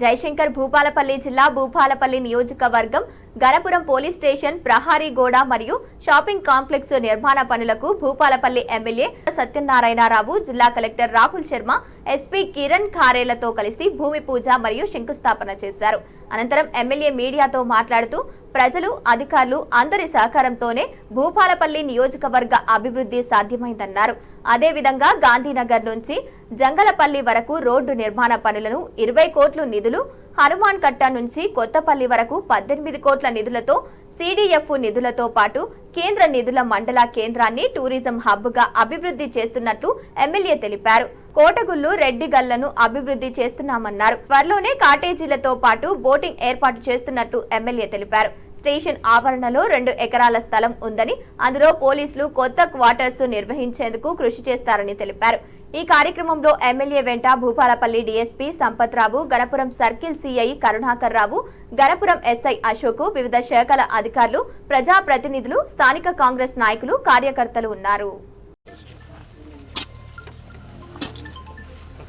జయశంకర్ భూపాలపల్లి జిల్లా భూపాలపల్లి నియోజకవర్గం Ganapuram police station ప్రహారీ గోడ మరియు షాపింగ్ కాంప్లెక్స్ నిర్మాణ పనులకు భూపాలపల్లి ఎమ్మెల్యే సత్యనారాయణరావు జిల్లా కలెక్టర్ రాహుల్ శర్మ ఎస్పీ కిరణ్ ఖారేలతో కలిసి భూమి పూజ మరియు శంకుస్థాపన చేశారు. అనంతరం ఎమ్మెల్యే మీడియాతో మాట్లాడుతూ ప్రజలు అధికారులు అందరి సహకారంతోనే భూపాలపల్లి నియోజకవర్గ అభివృద్ధి సాధ్యమైందన్నారు. అదేవిధంగా గాంధీనగర్ నుంచి జంగలపల్లి వరకు రోడ్డు నిర్మాణ పనులను ఇరవై కోట్లు నిధులు హనుమాన్ కట్ట నుంచి కొత్తపల్లి వరకు పద్దెనిమిది కోట్ల నిధులతో సిడిఎఫ్ నిధులతో పాటు కేంద్ర నిధుల మండల కేంద్రాన్ని టూరిజం హబ్గా అభివృద్ధి చేస్తున్నట్లు ఎమ్మెల్యే తెలిపారు. కోటగుల్లు రెడ్డిగల్లను అభివృద్ధి చేస్తున్నామన్నారు. త్వరలోనే కాటేజీలతో పాటు బోటింగ్ ఏర్పాటు చేస్తున్నట్టు ఎమ్మెల్యే తెలిపారు. స్టేషన్ ఆవరణలో రెండు ఎకరాల స్థలం ఉందని అందులో పోలీసులు కొత్త క్వార్టర్స్ నిర్వహించేందుకు కృషి చేస్తారని తెలిపారు. ఈ కార్యక్రమంలో ఎమ్మెల్యే వెంట Bhupalpally DSP Sampath Rao Ganapuram circle CI Karunakar Rao Ganapuram SI Ashok వివిధ శాఖల అధికారులు ప్రజాప్రతినిధులు స్థానిక కాంగ్రెస్ నాయకులు కార్యకర్తలు ఉన్నారు.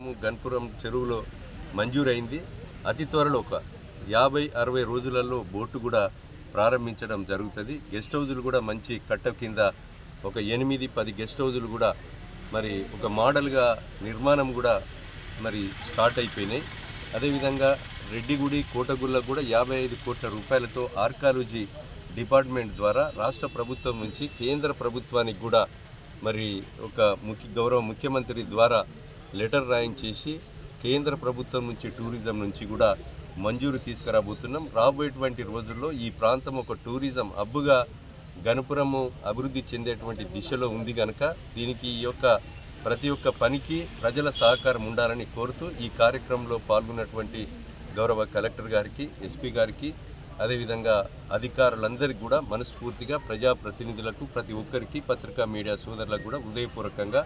గన్పురం చెరువులో మంజూరైంది. అతి త్వరలో ఒక యాభై అరవై రోజులలో బోటు కూడా ప్రారంభించడం జరుగుతుంది. గెస్ట్ హౌజులు కూడా మంచి కట్ట కింద ఒక ఎనిమిది పది గెస్ట్ హౌజులు కూడా మరి ఒక మోడల్గా నిర్మాణం కూడా మరి స్టార్ట్ అయిపోయినాయి. అదేవిధంగా రెడ్డిగుడి కోటగుళ్ళ కూడా యాభై ఐదు కోట్ల రూపాయలతో ఆర్కాలజీ డిపార్ట్మెంట్ ద్వారా రాష్ట్ర ప్రభుత్వం నుంచి కేంద్ర ప్రభుత్వానికి కూడా మరి ఒక ముఖ్య గౌరవ ముఖ్యమంత్రి ద్వారా లెటర్ రాయించేసి కేంద్ర ప్రభుత్వం నుంచి టూరిజం నుంచి కూడా మంజూరు తీసుకురాబోతున్నాం. రాబోయేటువంటి రోజుల్లో ఈ ప్రాంతం ఒక టూరిజం హబ్బుగా గణపురము అభివృద్ధి చెందేటువంటి దిశలో ఉంది కనుక దీనికి ఈ యొక్క ప్రతి ఒక్క పనికి ప్రజల సహకారం ఉండాలని కోరుతూ ఈ కార్యక్రమంలో పాల్గొన్నటువంటి గౌరవ కలెక్టర్ గారికి ఎస్పీ గారికి అదేవిధంగా అధికారులందరికీ కూడా మనస్ఫూర్తిగా ప్రజాప్రతినిధులకు ప్రతి ఒక్కరికి పత్రికా మీడియా సోదరులకు కూడా హృదయపూర్వకంగా